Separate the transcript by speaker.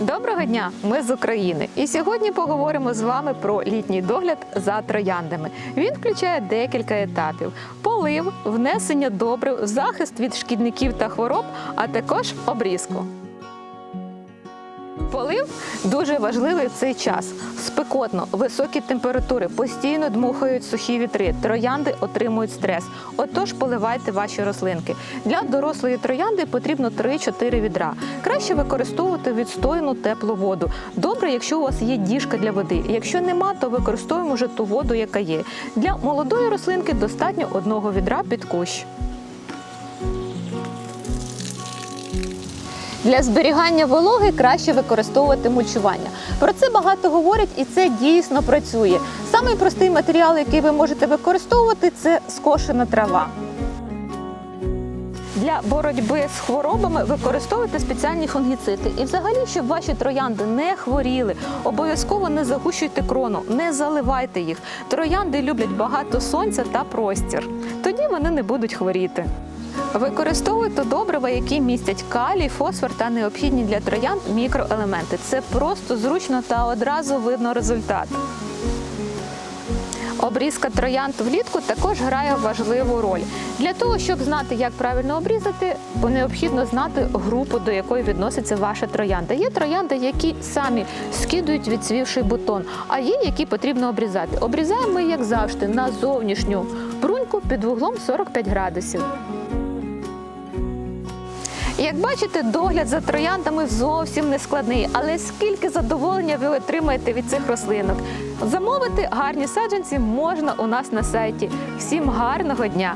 Speaker 1: Доброго дня! Ми з України. І сьогодні поговоримо з вами про літній догляд за трояндами. Він включає декілька етапів: полив, внесення добрив, захист від шкідників та хвороб, а також обрізку. Полив дуже важливий в цей час. Спекотно, високі температури, постійно дмухають сухі вітри. Троянди отримують стрес. Отож, поливайте ваші рослинки. Для дорослої троянди потрібно 3-4 відра. Краще використовувати відстойну теплу воду. Добре, якщо у вас є діжка для води. Якщо нема, то використовуємо вже ту воду, яка є. Для молодої рослинки достатньо одного відра під кущ. Для зберігання вологи краще використовувати мульчування. Про це багато говорять, і це дійсно працює. Самий простий матеріал, який ви можете використовувати, це скошена трава. Для боротьби з хворобами використовуйте спеціальні фунгіцити. І взагалі, щоб ваші троянди не хворіли, обов'язково не загущуйте крону, не заливайте їх. Троянди люблять багато сонця та простір. Тоді вони не будуть хворіти. Використовуйте добрива, які містять калій, фосфор та необхідні для троянд мікроелементи. Це просто зручно та одразу видно результат. Обрізка троянд влітку також грає важливу роль. Для того, щоб знати, як правильно обрізати, необхідно знати групу, до якої відноситься ваша троянда. Є троянди, які самі скидують відцвівший бутон, а є, які потрібно обрізати. Обрізаємо як завжди, на зовнішню бруньку під вуглом 45 градусів. Як бачите, догляд за трояндами зовсім не складний, але скільки задоволення ви отримаєте від цих рослинок. Замовити гарні саджанці можна у нас на сайті. Всім гарного дня!